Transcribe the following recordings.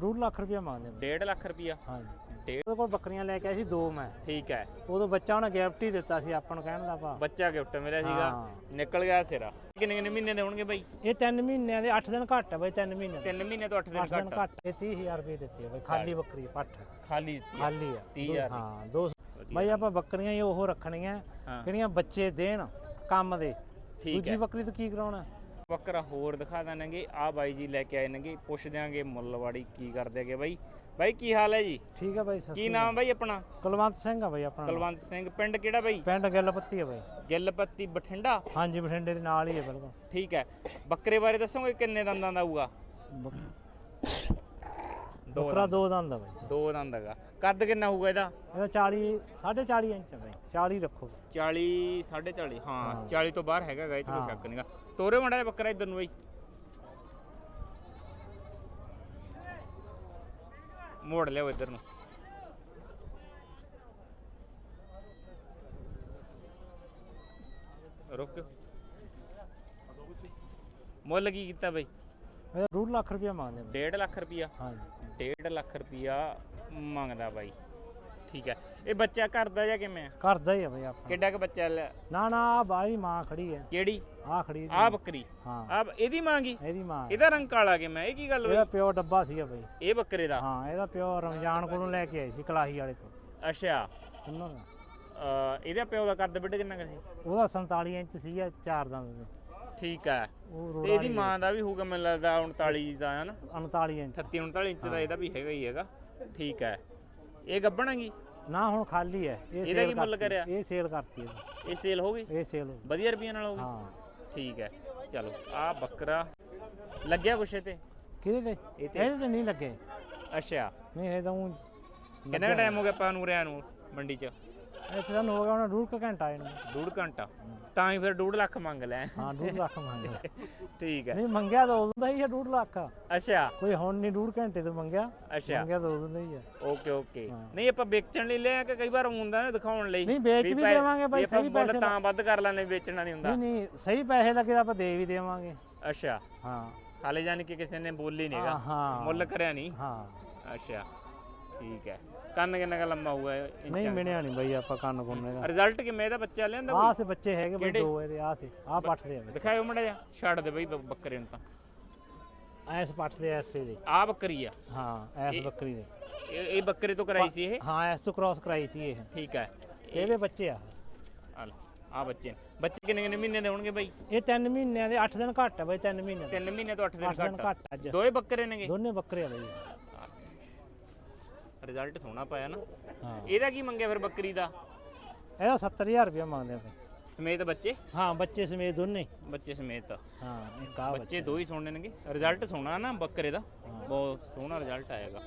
ਡੂਢ ਲੱਖ ਰੁਪਇਆ ਮੰਗਦੇ ਆ। 1.5 ਲੱਖ ਰੁਪਿਆ ਹਾਂਜੀ। ਡੇਢ ਉਹਦੇ ਕੋਲ ਬੱਕਰੀਆਂ ਲੈ ਕੇ ਆਏ ਸੀ ਦੋ ਮੈਂ। ਠੀਕ ਹੈ। ਉਦੋਂ ਬੱਚਾ ਉਹਨੇ ਗਿਫਟ ਹੀ ਦਿੱਤਾ ਸੀ ਆਪਾਂ ਨੂੰ ਕਹਿਣ ਦਾ ਭਾ ਬੱਚਾ ਗਿਫਟ ਮਿਲਿਆ ਸੀਗਾ। ਹਾਂ। ਨਿਕਲ ਗਿਆ ਸਿਰਾ। ਕਿੰਨੇ ਕਿੰਨੇ ਮਹੀਨੇ ਦੇ ਹੋਣਗੇ ਬਾਈ? ਇਹ 3 ਮਹੀਨਿਆਂ ਦੇ 8 ਦਿਨ ਘੱਟ ਆ ਬਈ 3 ਮਹੀਨੇ ਦੇ। 3 ਮਹੀਨੇ ਤੋਂ 8 ਦਿਨ 8 ਦਿਨ ਘੱਟ ਘੱਟ। ਇਹ 30000 ਰੁਪਏ ਦਿੱਤੇ ਆ ਬਈ ਖਾਲੀ ਬੱਕਰੀ ਪੱਠ। ਖਾਲੀ ਦਿੱਤੀ ਆ। ਖਾਲੀ ਆ। ਤੀਹ ਦੋ- ਹਜ਼ਾਰ ਦੀ। ਹਾਂ ਦੋ। ਬਈ ਆਪਾਂ ਬੱਕਰੀਆਂ ਹੀ ਉਹ ਰੱਖਣੀਆਂ ਹਾਂ। ਕਿਹੜੀਆਂ ਬੱਚੇ ਦੇਣ ਕੰਮ ਦੇ। ਠੀਕ ਦੂਜੀ ਹੈ। ਬੱਕਰੀ ਤੋਂ ਕੀ ਕਰਾਉਣਾ? ਬੱਕਰਾ ਹੋਰ ਦਿਖਾ ਦਾਂਗੇ ਆ ਬਾਈ ਜੀ ਲੈ ਕੇ ਆਏ ਨੇਗੇ। ਪੁੱਛ ਦਿਆਂਗੇ ਮੁੱਲਵਾੜੀ ਕੀ ਕਰਦੇ ਹੈਗੇ ਬਾਈ। ਬਾਈ ਕੀ ਹਾਲ ਹੈ ਜੀ? ਠੀਕ ਆ ਬਾਈ ਸਤਿ ਕੀ ਨਾਮ ਬਾਈ ਆਪਣਾ। ਕੁਲਵੰਤ ਸਿੰਘ ਆ ਬਾਈ ਆਪਣਾ। ਕੁਲਵੰਤ ਸਿੰਘ। ਪਿੰਡ ਕਿਹੜਾ ਬਾਈ? ਪਿੰਡ ਗਿੱਲ ਪੱਤੀ ਆ ਬਾਈ। ਗਿੱਲਪੱਤੀ ਬਠਿੰਡਾ? ਹਾਂਜੀ ਬਠਿੰਡੇ ਦੇ ਨਾਲ ਹੀ ਹੈ ਬਿਲਕੁਲ। ਠੀਕ ਹੈ। ਬੱਕਰੇ ਬਾਰੇ ਦੱਸੋਗੇ ਕਿੰਨੇ ਦੰਦਾਂ ਦਾ ਆਊਗਾ ਦੋ ਬੱਕਰਾ ਦੋ ਦੰਦ ਆ ਬਾਈ। ਦੋ ਦੰਦ ਹੈਗਾ। ਕੱਦ ਕਿੰਨਾ ਹੋਊਗਾ ਇਹਦਾ? ਇਹਦਾ 40 40.5 ਇੰਚ ਆ ਬਾਈ। 40 ਰੱਖੋ। 40 40.5 ਹਾਂ ਹਾਂ। 40 ਤੋਂ ਬਾਹਰ ਹੈਗਾ ਗਾ ਇਹ ਚ ਕੋਈ ਹਾਂ। ਸ਼ੱਕ ਨਹੀਂਗਾ ਤੋਰੇ ਮੜਾ ਜਿਹਾ ਬੱਕਰਾ ਇਧਰ ਨੂੰ ਬਾਈ। ਮੋੜ ਲਿਓ ਇਧਰ ਨੂੰ। ਰੁਕ ਮੁੱਲ ਕੀ ਕੀਤਾ ਬਾਈ? ਇਹਦਾ 2 ਲੱਖ ਰੁਪਇਆ ਮੰਗਦੇ ਆ 1.5 ਲੱਖ ਰੁਪਿਆ ਹਾਂਜੀ। 1.5 ਲੱਖ ਰੁਪਿਆ ਮੰਗਦਾ ਬਾਈ। ਠੀਕ ਹੈ। ਇਹ ਬੱਚਾ ਕਰਦਾ ਜਾਂ ਕਿਵੇਂ ਆ? ਕਰਦਾ ਹੀ ਆ ਬਾਈ ਆਪਣਾ। ਕਿੱਡਾ ਕੁ ਬੱਚਾ ਲਿਆ? ਨਾ ਨਾ ਆਹ ਬਾਈ ਮਾਂ ਖੜੀ ਹੈ। ਕਿਹੜੀ? ਆ ਖੜੀ ਆ ਬੱਕਰੀ? ਹਾਂ। ਆ ਇਹਦੀ ਮੰਗੀ ਇਹਦੀ ਮਾਂ ਹੈ। ਇਹਦਾ ਰੰਗ ਕਾਲਾ ਕਿਵੇਂ ਇਹ ਕੀ ਗੱਲ ਇਹਦਾ ਬਈ ਪਿਓ ਡੱਬਾ ਸੀਗਾ ਬਾਈ। ਇਹ ਬੱਕਰੇ ਦਾ? ਹਾਂ ਇਹਦਾ ਪਿਓ ਰਮਜ਼ਾਨ ਕੋਲੋਂ ਲੈ ਕੇ ਆਏ ਸੀ ਕਲਾਹੀ ਵਾਲੇ ਤੋਂ। ਅੱਛਾ। ਉਹਨਾਂ ਦਾ। ਅ, ਇਹਦੇ ਪਿਓ ਦਾ ਕੱਦ ਬਿੱਡ ਕਿੰਨਾ ਕੁ ਸੀ? ਉਹਦਾ 47 ਇੰਚ ਸੀਗਾ ਚਾਰ ਦੰਦ ਦੇ। ਠੀਕ ਹੈ। ਉਹ ਤੇ ਇਹਦੀ ਮਾਂ ਦਾ ਵੀ ਹੋਊਗਾ ਮੈਨੂੰ ਲੱਗਦਾ 39 ਦਾ ਹੈ ਨਾ? 39 ਇੰਚ। 38 39 ਇੰਚ ਦਾ ਇਹਦਾ ਵੀ ਹੈਗਾ ਹੀ ਹੈਗਾ। ਠੀਕ ਹੈ। ਇਹ ਗੱਬਣਾਂਗੀ? ਨਾ ਹੁਣ ਖਾਲੀ ਹੈ। ਇਹ ਇਹਦਾ ਕੀ ਮੁੱਲ। ਕਰਿਆ? ਇਹ ਸੇਲ ਕਰਤੀ। ਇਹ ਸੇਲ ਹੋ ਗਈ? ਇਹ ਸੇਲ ਵਧੀਆ ਰੁਪਈਆ ਨਾਲ ਹੋ ਗਈ? ਹਾਂ। ਠੀਕ ਹੈ। ਚਲੋ ਆ ਬੱਕਰਾ ਲੱਗਿਆ ਕੁਛ ਇਹ ਤੇ ਕਿਹਦੇ ਤੇ? ਇਹ ਤੇ- ਇਹਦੇ ਤੇ ਨਹੀਂ ਲੱਗੇ। ਅੱਛਾ। ਨਹੀਂ ਇਹ ਤਾਂ ਕਿੰਨਾ ਟਾਈਮ ਹੋ ਗਿਆ ਆਪਾਂ ਨੂੰ ਰਿਆਂ ਨੂੰ ਮੰਡੀ 'ਚ? ਇੱਥੇ ਸਾਨੂੰ ਹੋ ਗਿਆ ਹੁਣ ਡੂਢ ਕੁ ਘੰਟਾ ਇਹਨੂੰ। ਡੂਢ ਘੰਟਾ। ਤਾਂ ਹੀ ਫਿਰ ਡੂਢ ਲੱਖ ਮੰਗ ਲੈ। ਹਾਂ ਡੂਢ ਲੱਖ ਮੰਗਿਆ ਠੀਕ ਹੈ। ਨਹੀਂ ਮੰਗਿਆ ਤਾਂ ਉਦੋਂ ਦਾ ਹੀ ਹੈ ਡੂਢ ਲੱਖ। ਅੱਛਾ। ਕੋਈ ਹੁਣ ਨਹੀਂ ਡੂਢ ਘੰਟੇ ਤੋਂ ਮੰਗਿਆ। ਅੱਛਾ। ਮੰਗਿਆ ਤਾਂ ਉਦੋਂ ਦਾ ਹੀ ਹੈ। Okay okay. ਹਾਂ। ਨਹੀਂ ਆਪਾਂ ਵੇਚਣ ਲਈ ਲਿਆ ਕਿ ਕਈ ਵਾਰ ਹੁੰਦਾ ਨਾ ਦਿਖਾਉਣ ਲਈ? ਨਹੀਂ, ਵੇਚ ਵੀ ਪੈ- ਦੇਵਾਂਗੇ ਬਾਈ, ਵੀ ਆਪਾਂ ਸਹੀ ਮੁੱਲ ਪੈਸੇ ਤਾਂ ਵੱਧ ਕਰ ਲੈਣੇ ਵੇਚਣਾ ਨਹੀਂ ਹੁੰਦਾ। ਨਹੀਂ ਨਹੀਂ ਸਹੀ ਪੈਸੇ ਲੱਗੇ ਤਾਂ ਆਪਾਂ ਦੇ ਵੀ ਦੇਵਾਂਗੇ। ਅੱਛਾ। ਹਾਂ। ਹਾਲੇ ਜਾਨੀ ਕਿ ਕਿਸੇ ਨੇ ਬੋਲੀ ਹਾਂ, ਨਹੀਂਗਾ ਹਾਂ। ਮੁੱਲ ਕਰਿਆ ਨਹੀਂ ਹਾਂ। ਅੱਛਾ। ਠੀਕ ਹੈ। ਕੰਨ ਕਿੰਨਾ ਕੁ ਲੰਮਾ ਹੋਊਗਾ ਨਹੀਂ ਮਿਣਿਆ ਨਹੀਂ ਬਾਈ ਆਪਾਂ ਕੰਨ ਕੋਨੇ ਦਾ। ਰਿਜ਼ਲਟ ਕਿਵੇਂ ਇਹਦਾ ਬੱਚਾ ਲਿਆਂਦਾ ਆਹ ਕੋਈ ਸੇ ਬੱਚੇ ਹੈਗੇ ਬਈ ਕਿਹੜੇ? ਦੋ ਇਹਦੇ ਆਹ ਸੇ ਆਹ ਪੱਠ ਦੇ ਆ ਬਈ। ਦਿਖਾਇਓ ਮੜਾ ਜਾ ਛੱਡ ਦੇ ਬਈ ਬ- ਬੱਕਰੇ ਨੂੰ ਤਾਂ। ਐਸ ਪੱਠ ਦੇ ਐਸੇ ਦੇ। ਆ ਬੱਕਰੀ ਆ। ਹਾਂ ਐਸ ਬੱਕਰੀ ਦੇ। ਇਹ ਇਹ ਬੱਕਰੇ ਤੋਂ ਕਰਾਈ ਸੀ ਇਹ? ਹਾਂ ਐਸ ਤੋਂ ਕ੍ਰਾਸ ਕਰਾਈ ਸੀ ਇਹ। ਠੀਕ ਹੈ। ਇਹਦੇ ਬੱਚੇ ਆ। ਆ ਆ ਬੱਚੇ। ਨੇ। ਬੱਚੇ ਕਿੰਨੇ ਕਿੰਨੇ ਮਹੀਨੇ ਦੇ ਹੋਣਗੇ ਬਾਈ? ਇਹ 3 ਮਹੀਨਿਆਂ ਦੇ 8 ਦਿਨ ਘੱਟ ਆ ਬਈ 3 ਮਹੀਨੇ ਦੇ। 3 ਮਹੀਨੇ ਤੋਂ 8 8 ਦਿਨ ਦਿਨ ਘੱਟ ਘੱਟ ਅੱਜ। ਦੋਏ ਬੱਕਰੇ ਨੇਗੇ? ਦੋਨੇ ਬੱਕਰੇ ਆ ਬਈ। ਰਿਜ਼ਲਟ ਸੋਹਣਾ ਪਾਇਆ ਨਾ। ਹਾਂ। ਇਹਦਾ ਕੀ ਮੰਗਿਆ ਫਿਰ ਬੱਕਰੀ ਦਾ? ਇਹਦਾ 70000 ਰੁਪਇਆ ਮੰਗਦੇ ਆ ਬਈ ਸਮੇਤ ਬੱਚੇ? ਹਾਂ ਬੱਚੇ ਸਮੇਤ ਦੋਨੇ। ਬੱਚੇ ਸਮੇਤ। ਹਾਂ ਇੱਕ ਆ ਬੱਚੇ ਦੋ ਹੀ ਸੋਹਣੇ ਨੇਗੇ। ਰਿਜ਼ਲਟ ਸੋਹਣਾ ਨਾ ਬੱਕਰੇ ਦਾ। ਬਹੁਤ ਸੋਹਣਾ ਰਿਜ਼ਲਟ ਆਏਗਾ।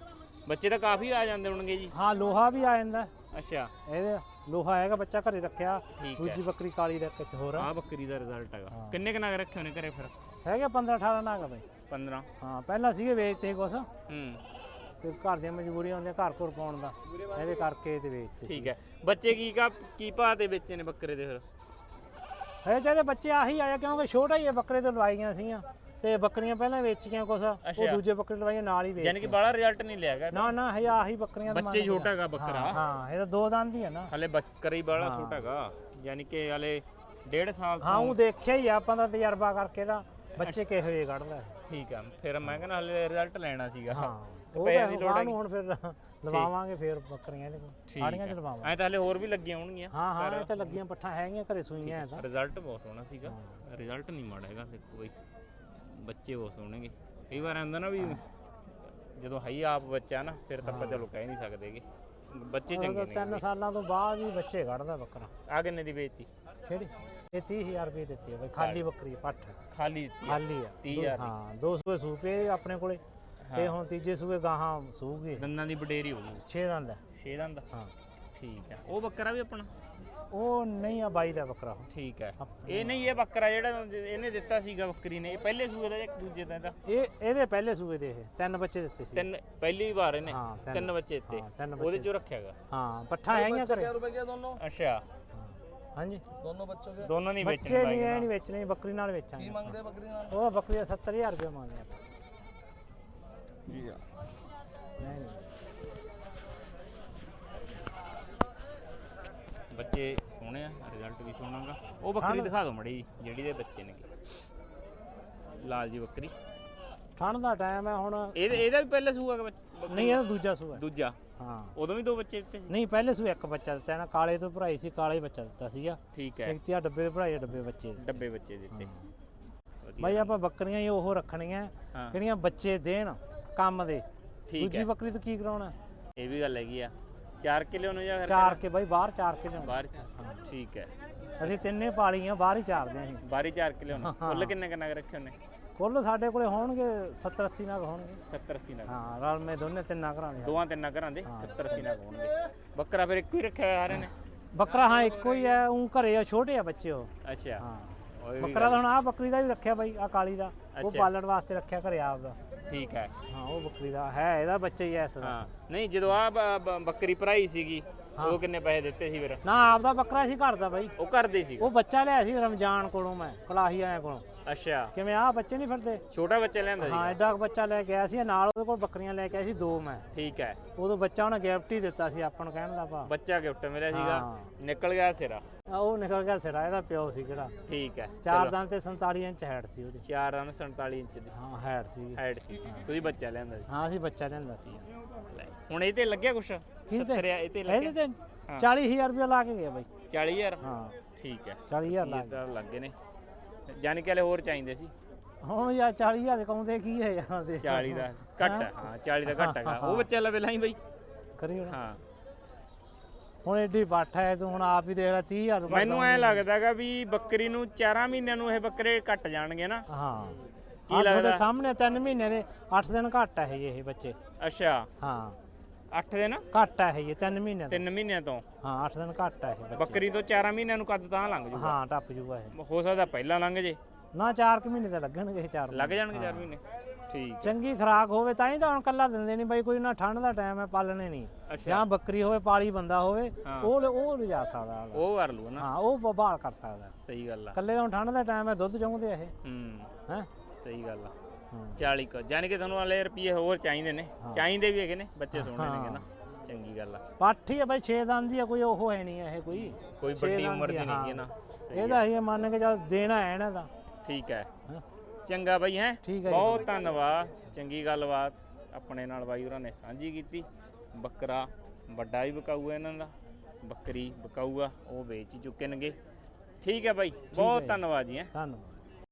ਬੱਚੇ ਤਾਂ ਕਾਫੀ ਆ ਜਾਂਦੇ ਹੋਣਗੇ ਜੀ। ਹਾਂ ਲੋਹਾ ਵੀ ਆ ਜਾਂਦਾ। ਅੱਛਾ। ਇਹਦੇ ਲੋਹਾ ਹੈਗਾ ਬੱਚਾ ਘਰੇ ਰੱਖਿਆ। ਦੂਜੀ ਬੱਕਰੀ ਕਾਲੀ ਦਾ ਕਿਛ ਹੋਰ। ਆ ਬੱਕਰੀ ਦਾ ਰਿਜ਼ਲਟ ਹੈਗਾ। ਕਿੰਨੇ ਕਨਾਗ ਰੱਖੇ ਹੋਣੇ ਘਰੇ ਫਿਰ? ਹੈਗੇ 15 18 ਨਾਗ ਬਈ। 15 ਹਾਂ ਪਹਿਲਾਂ ਸੀਗੇ ਵੇਚਤੇ ਕੁਛ। ਹੂੰ। ਤੇ ਘਰ ਦੀਆਂ ਮਜਬੂਰੀਆਂ ਹੁੰਦੀਆਂ ਘਰ ਘਰ ਪਾਉਣ ਦਾ। ਇਹਦੇ ਕਰਕੇ ਤੇ ਵੇਚਤੇ ਸੀ। ਠੀਕ ਹੈ। ਬੱਚੇ ਕੀ ਕਾ ਕੀ ਭਾਅ ਦੇ ਵੇਚੇ ਨੇ ਬੱਕਰੇ ਦੇ ਫਿਰ? ਹੈ ਤੇ ਇਹਦੇ ਬੱਚੇ ਆਹੀ ਆਇਆ ਕਿਉਂਕਿ ਛੋਟਾ ਹੀ ਇਹ ਬੱਕਰੇ ਤੋਂ ਲਵਾਈਆਂ ਸੀਗੀਆਂ। ਤੇ ਬੱਕਰੀਆਂ ਪਹਿਲਾਂ ਵੇਚੀਆਂ ਕੁਛ ਉਹ। ਦੂਜੇ ਬੱਕਰੇ ਲਵਾਈਆਂ ਨਾਲ ਹੀ ਵੇਚ ਯਾਨੀ ਕਿ ਬਾਹਲਾ ਰਿਜ਼ਲਟ ਨਹੀਂ ਲਿਆਗਾ ਨਾ ਨਾ ਇਹ ਆਹੀ ਬੱਕਰੀਆਂ ਦਾ ਬੱਚੇ ਛੋਟਾ ਹੈਗਾ ਬੱਕਰਾ? ਹਾਂ ਹਾਂ ਇਹਦਾ ਦੋ ਦੰਦ ਹੀ ਆ ਨਾ। ਹਲੇ ਬੱਕਰਾ ਹੀ ਬਾਹਲਾ ਛੋਟਾ ਹੈਗਾ। ਯਾਨੀ ਕਿ ਹਲੇ ਡੇਢ ਸਾਲ ਹਾਂ ਤੋਂ ਉਹ ਦੇਖਿਆ ਹੀ ਆ ਆਪਾਂ ਦਾ ਤਜਰਬਾ ਕਰਕੇ ਦਾ ਬੱਚੇ ਕਿਹੋ ਜਿਹੇ ਕੱਢਦਾ। ਹੈ। ਠੀਕ ਆ ਫਿਰ ਮੈਂ ਕਹਿੰਦਾ ਹਲੇ ਰਿਜ਼ਲਟ ਲੈਣਾ ਸੀਗਾ। ਹਾਂ ਉਹ ਪੈਸੇ ਦੀ ਲੋੜ ਨੂੰ ਹੁਣ ਫਿਰ ਲਵਾਵਾਂਗੇ ਫਿਰ ਬੱਕਰੀਆਂ ਇਹਦੇ ਕੋਲ ਸਾੜੀਆਂ ਚ ਹੈ ਲਵਾਵਾਂਗੇ। ਐ ਤਾਂ ਹਲੇ ਹੋਰ ਵੀ ਲੱਗੀਆਂ ਹੋਣਗੀਆਂ ਹਾਂ ਹਾਂ ਇਹ ਤਾਂ ਲੱਗੀਆਂ ਪੱਠਾਂ ਹੈਗੀਆਂ ਘਰੇ ਸੂਈਆਂ ਇਹ ਤਾਂ। ਰਿਜ਼ਲਟ ਬਹੁਤ ਸੋਹਣਾ ਸੀਗਾ। ਰਿਜ਼ਲਟ ਨਹੀਂ ਮਾੜਾ ਹੈਗਾ ਦੇਖੋ ਬਈ ਬੱਚੇ ਬਹੁਤ ਸੋਹਣੇਗੇ। ਕਈ ਵਾਰ ਆਉਂਦਾ ਨਾ ਵੀ ਜਦੋਂ ਹੈ ਹੀ ਆਪ ਬੱਚਾ ਨਾ ਫਿਰ ਤਾਂ ਆਪਾਂ ਚਲੋ ਕਹਿ ਨਹੀਂ ਸਕਦੇਗੇ ਬੱਚੇ ਚੰਗੇ ਨੇ ਤਿੰਨ ਸਾਲਾਂ ਤੋਂ ਬਾਅਦ ਹੀ ਬੱਚੇ ਕੱਢਦਾ ਬੱਕਰਾ। ਆ ਕਿੰਨੇ ਦੀ ਵੇਚਤੀ? ਕਿਹੜੀ? ਇਹ 30000 ਰੁਪਏ ਦਿੱਤੀ ਹੈ ਬਈ ਖਾਲੀ ਬੱਕਰੀ ਪੱਠ। ਖਾਲੀ। ਖਾਲੀ ਆ 30000 ਦੋ- ਹਾਂ ਦੋ ਸੂਏ ਸੂਪੇ ਆਪਣੇ ਕੋਲੇ। ਤੇ ਹੁਣ ਤੀਜੇ ਸੂਏ ਗਾਹਾਂ ਸੂਗੇ ਦੰਦਾਂ ਦੀ ਬਡੇਰੀ ਹੋ ਗਈ 6 ਦੰਦ ਹੈ। 6 ਦੰਦ? ਹਾਂ। ਠੀਕ ਹੈ। ਉਹ ਬੱਕਰਾ ਵੀ ਆਪਣਾ? ਉਹ ਨਹੀਂ ਆ ਬਾਈ ਦਾ ਬੱਕਰਾ ਠੀਕ ਹੈ। ਇਹ ਨਹੀਂ ਇਹ ਬੱਕਰਾ ਜਿਹੜਾ ਇਹਨੇ ਦਿੱਤਾ ਸੀਗਾ ਬੱਕਰੀ ਨੇ ਇਹ ਪਹਿਲੇ ਸੂਏ ਦਾ ਜਾਂ ਦੂਜੇ ਦਾ ਇਹਦਾ? ਇਹ ਇਹਦੇ ਪਹਿਲੇ ਸੂਏ ਦੇ ਇਹ। ਤਿੰਨ ਬੱਚੇ ਦਿੱਤੇ ਸੀ। ਤਿੰਨ ਪਹਿਲੀ ਵਾਰ ਇਹਨੇ ਹਾਂ, ਤਿੰਨ। ਬੱਚੇ ਦਿੱਤੇ। ਉਹਦੇ ਚੋਂ ਰੱਖਿਆਗਾ ਹਾਂ ਪੱਠਾ ਹੈਗੀਆਂ ਘਰੇ? ਅੱਛਾ। ਹਾਂਜੀ। ਦੋਨੋਂ ਬੱਚੋਂ ਦੇ ਦੋਨੋਂ ਨਹੀਂ ਵੇਚਣੇ ਬੱਚੇ ਨਹੀਂ ਇਹ ਨਹੀਂ ਵੇਚਣੇ ਬੱਕਰੀ ਨਾਲ ਕੀ ਮੰਗਦੇ ਬੱਕਰੀ ਨਾਲ? ਉਹ ਬੱਕਰੀ 70000 ਰੁਪਏ ਮੰਗਦੇ ਆ ਜੀ ਆ। ਨਹੀਂ ਨਹੀਂ। ਬੱਚੇ ਸੋਹਣੇ ਆ ਰਿਜ਼ਲਟ ਵੀ ਸੋਹਣਾਗਾ ਉਹ ਬੱਕਰੀ ਦਿਖਾ ਦਿਓ ਮੜੀ ਜਿਹੜੀ ਦੇ ਬੱਚੇ ਨੇ। ਲਾਲ ਜੀ ਬੱਕਰੀ। ਠੰਡ ਦਾ ਟਾਈਮ ਹੈ ਹੁਣ। ਇਹਦੇ ਇਹਦਾ ਵੀ ਪਹਿਲੇ ਸੂਆ ਕਿ ਬੱਚ- ਨਹੀਂ ਇਹ ਦੂਜਾ ਸੂਆ ਹੈ। ਦੂਜਾ? ਹਾਂ। ਉਦੋਂ ਵੀ ਦੋ ਬੱਚੇ ਦਿੱਤੇ ਸੀ? ਨਹੀਂ ਪਹਿਲੇ ਸੂ ਇੱਕ ਬੱਚਾ ਦਿੱਤਾ ਨਾ ਕਾਲੇ ਤੋਂ ਭਰਾਈ ਸੀ ਕਾਲੇ ਬੱਚਾ ਦਿੱਤਾ ਸੀਗਾ। ਠੀਕ ਹੈ। ਇੱਕ ਤੇ ਡੱਬੇ ਦੇ ਭਰਾਈ ਆ ਡੱਬੇ ਬੱਚੇ ਦੇ। ਡੱਬੇ ਬੱਚੇ ਦਿੱਤੇ। ਵਧੀਆ। ਬਾਈ ਆਪਾਂ ਬੱਕਰੀਆਂ ਹੀ ਉਹ ਰੱਖਣੀਆਂ ਹਾਂ। ਜਿਹੜੀਆਂ ਬੱਚੇ ਦੇਣ ਕੰਮ ਦੇ। ਠੀਕ ਦੂਜੀ ਹੈ। ਬੱਕਰੀ ਤੋਂ ਕੀ ਕਰਾਉਣਾ? ਇਹ ਵੀ ਗੱਲ ਹੈਗੀ ਆ। 4 ਕਿਲੋ ਨੂੰ ਜਾਂ ਫਿਰ ਚਾਰ ਕੇ ਬਾਈ ਬਾਹਰ ਚਾਰ ਕੇ ਜਾਣਾ ਬਾਹਰ ਠੀਕ ਹੈ। ਅਸੀਂ ਤਿੰਨੇ ਪਾਲੀਆਂ ਬਾਹਰ ਹੀ ਚਾਰਦੇ ਆਂ ਅਸੀਂ। ਬਾਹਰੀ 4 ਕਿਲੋ ਨੂੰ ਕੁੱਲ ਕਿੰਨੇ ਕਿੰਨਾ ਰੱਖੇ ਉਹਨੇ? ਕੁੱਲ ਸਾਡੇ ਕੋਲੇ ਹੋਣਗੇ 70 80 ਨਗ ਹੋਣਗੇ। 70 80 ਨਗ। ਹਾਂ ਰਲ ਮੇ ਦੋਨੇ ਤਿੰਨਾਂ ਘਰਾਂ ਦੇ। ਦੋਵਾਂ ਤਿੰਨਾਂ ਘਰਾਂ ਦੇ 70 80 ਨਗ ਹੋਣਗੇ। ਬੱਕਰਾ ਫਿਰ ਇੱਕੋ ਹੀ ਰੱਖਿਆ ਹੋਇਆ ਸਾਰਿਆਂ ਨੇ? ਬੱਕਰਾ ਹਾਂ ਇੱਕੋ ਹੀ ਹੈ ਉਹ ਘਰੇ ਆ ਛੋਟੇ ਆ ਬੱਚੇ ਉਹ। ਅੱਛਾ। ਹਾਂ। ਬੱਕਰਾ ਤਾਂ ਹੁਣ ਆ ਬੱਕਰੀ ਦਾ ਵੀ ਰੱਖਿਆ ਬਾਈ ਆ ਕਾਲੀ ਦਾ। ਉਹ। ਪਾਲਣ ਵਾਸਤੇ ਰੱਖਿਆ ਘਰੇ ਆਪਦਾ। ਠੀਕ ਹੈ। ਹਾਂ ਉਹ ਬੱਕਰੀ ਦਾ ਹੈ ਇਹਦਾ ਬੱਚਾ ਹੀ ਐ ਇਸ ਦਾ। ਨਹੀਂ ਜਦੋਂ ਆ ਬੱਕਰੀ ਭਰਾਈ ਸੀਗੀ ਉਹ ਕਿੰਨੇ ਪੈਸੇ ਦਿੱਤੇ ਸੀ ਫਿਰ? ਨਾ ਆਪਦਾ ਬੱਕਰਾ ਸੀ ਘਰ ਦਾ ਬਾਈ। ਉਹ ਕਰਦੇ ਸੀ? ਉਹ ਬੱਚਾ ਲਿਆ ਸੀ ਰਮਜ਼ਾਨ ਕੋਲੋਂ ਮੈਂ ਕਲਾਹੀ ਆਇਆ ਕੋਲੋਂ। ਅੱਛਾ। ਕਿਵੇਂ ਆ ਬੱਚੇ ਨਹੀਂ ਫਿਰਦੇ? ਛੋਟਾ ਬੱਚਾ ਲਿਆਂਦਾ ਸੀ? ਹਾਂ ਐਡਾ ਕੁ ਬੱਚਾ ਲੈ ਕੇ ਆਇਆ ਸੀ ਨਾਲ ਉਹਦੇ ਕੋਲ ਬੱਕਰੀਆਂ ਲੈ ਕੇ ਆਇਆ ਸੀ ਦੋ ਮੈਂ। ਠੀਕ ਹੈ। ਉਦੋਂ ਬੱਚਾ ਉਹਨੇ ਗਿਫਟ ਹੀ ਦਿੱਤਾ ਸੀ ਆਪਾਂ ਨੂੰ ਕਹਿਣ ਦਾ ਭਾ। ਬੱਚਾ ਗਿਫਟ ਮਿਲਿਆ ਸੀਗਾ। ਹਾਂ। ਨਿਕਲ ਗਿਆ ਸਿਰਾ। ਉਹ ਨਿਕਲ ਗਿਆ ਸਿਰਾ ਇਹਦਾ ਪਿਓ ਸੀ ਕਿਹੜਾ? ਠੀਕ ਹੈ ਚਾਰ ਦੰਦ ਤੇ 47 ਇੰਚ ਹੈਡ ਸੀ ਉਹਦੀ। 4 ਰਨ 47 ਇੰਚ ਦੀ। ਹਾਂ ਹੈਡ ਸੀ। ਹਾਈਟ ਸੀ। ਤੁਸੀਂ ਬੱਚਾ ਲਿਆਂਦਾ ਸੀ। ਹਾਂ ਅਸੀਂ ਬੱਚਾ ਲੈਂਦਾ ਸੀ। ਲੈ, ਹੁਣ ਇਹ ਤੇ ਲੱਗਿਆ ਕੁਛ? ਕੀ ਕਰਿਆ ਇਹ ਤੇ ਇਹਦੇ ਲੱਗਿਆ? ਤੇ 40000 ਰੁਪਏ ਲਾ ਕੇ ਗਿਆ ਬਾਈ। 40000 ਹਾਂ। ਠੀਕ ਹੈ। 40000 ਲਾ ਇਹ ਤਾਂ ਲੱਗੇ ਨੇ। ਜਾਨੀ ਕਿ ਹਲੇ ਹੋਰ ਚਾਹੀਦੇ ਸੀ। ਹੁਣ ਯਾਰ 40000 ਕਮਾਉਂਦੇ ਕੀ ਹੈ ਯਾਰ ਦੇ। 40 ਦਾ ਘੱਟ ਹੈ। ਹਾਂ। 40 ਦਾ ਘੱਟ ਹੈਗਾ। ਉਹ ਬੱਚਾ ਲਵੇ ਲਾਈ ਬਈ। ਕਰੀ ਹੁਣ। ਹਾਂ। ਹੁਣ ਐਡੀ ਬੱਠ ਹੈ ਤੂੰ ਹੁਣ ਆਪ ਹੀ ਦੇਖ ਲੈ 30000 ਰੁਪਏ ਮੈਨੂੰ ਐ ਲੱਗਦਾਗਾ ਵੀ ਬੱਕਰੀ ਨੂੰ 4 ਮਹੀਨਿਆਂ ਨੂੰ ਇਹ ਬੱਕਰੇ ਕੱਟ ਜਾਣਗੇ ਨਾ। ਹਾਂ। ਕੀ ਕੀ ਲੱਗਦਾ? ਸਾਹਮਣੇ 3 ਮਹੀਨੇ ਦੇ 8 ਦਿਨ ਘੱਟ ਹੈ ਇਹ ਬੱਚੇ। ਅੱਛਾ। ਹਾਂ। 8 ਦਿਨ? ਘੱਟ ਹੈ ਇਹ 3 ਮਹੀਨੇ ਦਾ 3 ਮਹੀਨਿਆਂ ਤੋਂ? ਹਾਂ 8 ਦਿਨ ਘੱਟ ਹੈ ਇਹ ਬੱਚੇ। ਬੱਕਰੀ ਤੋਂ 4 ਮਹੀਨਿਆਂ ਨੂੰ ਕੱਦ ਤਾਂ ਲੰਘ ਜੂਗਾ। ਹਾਂ ਟੱਪ ਜੂਗਾ ਇਹ। ਹੋ ਸਕਦਾ ਪਹਿਲਾਂ ਲੰਘ ਜੇ। ਨਾ 4 ਮਹੀਨੇ ਤਾਂ ਲੱਗਣਗੇ ਇਹ ਚਾਰ ਲੱਗ ਜਾਣਗੇ 4 ਮਹੀਨੇ। ਠੀਕ ਚੰਗੀ ਖਰਾਕ ਹੋਵੇ ਤਾਂ ਹੀ ਤਾਂ ਹੁਣ ਕੱਲਾ ਦਿੰਦੇ ਨਹੀਂ ਬਾਈ ਕੋਈ ਨਾ ਠੰਡ ਦਾ ਟਾਈਮ ਹੈ ਪਾਲਣੇ ਨਹੀਂ। ਜਾਂ ਬੱਕਰੀ ਹੋਵੇ ਪਾਲੀ ਬੰਦਾ ਹੋਵੇ ਹਾਂ। ਉਹ ਉਹ ਲਿਜਾ ਸਕਦਾ। ਉਹ ਕਰ ਲੂ ਨਾ। ਹਾਂ ਉਹ ਬਾਲ ਕਰ ਸਕਦਾ। ਸਹੀ ਗੱਲ ਆ। ਕੱਲੇ ਤਾਂ ਠੰਡ ਦਾ ਟਾਈਮ ਹੈ ਦੁੱਧ ਚਾਹੁੰਦੇ ਆ ਇਹ। ਹੂੰ। ਹੈ? ਸਹੀ ਗੱਲ ਆ। ਹਾਂ। 40 ਕ ਯਾਨੀ ਕਿ ਤੁਹਾਨੂੰ ਵਾਲੇ ਰੁਪਏ ਹੋਰ ਚਾਹੀਦੇ ਨੇ। ਚਾਹੀਦੇ ਵੀ ਹੈਗੇ ਨੇ ਬੱਚੇ ਸੋਹਣੇ ਨੇਗੇ ਨਾ। ਚੰਗੀ ਗੱਲ ਆ। ਪਾਠੀ ਹੈ ਬਾਈ 6 ਦੰਦ ਦੀ ਆ ਕੋਈ ਉਹ ਹੈ ਨਹੀਂ ਇਹ ਕੋਈ। ਕੋਈ ਵੱਡੀ ਉਮਰ ਦੀ ਆ, ਨਹੀਂ ਹਾਂ। ਨਾ। ਇਹਦਾ ਇਹ ਮੰਨ ਕੇ ਚੱਲ ਦੇਣਾ ਹੈ ਇਹਨਾਂ ਦਾ। ਠੀਕ ਹੈ। ਹੈਂ। ਚੰਗਾ ਬਾਈ ਹੈ। ਠੀਕ ਹੈ ਜੀ ਬਹੁਤ ਧੰਨਵਾਦ। ਚੰਗੀ ਗੱਲਬਾਤ। ਆਪਣੇ ਨਾਲ ਬਾਈ ਹੋਰਾਂ ਨੇ ਸਾਂਝੀ ਕੀਤੀ। ਬੱਕਰਾ ਵੱਡਾ ਵੀ ਬਕਾਊ ਹੈ ਇਹਨਾਂ ਦਾ ਬੱਕਰੀ ਬਕਾਊ ਆ ਉਹ ਵੇਚ ਹੀ ਚੁੱਕੇ ਨੇਗੇ ਠੀਕ ਹੈ ਬਾਈ ਬਹੁਤ ਧੰਨਵਾਦ ਜੀ ਹੈਂ। ਧੰਨਵਾਦ।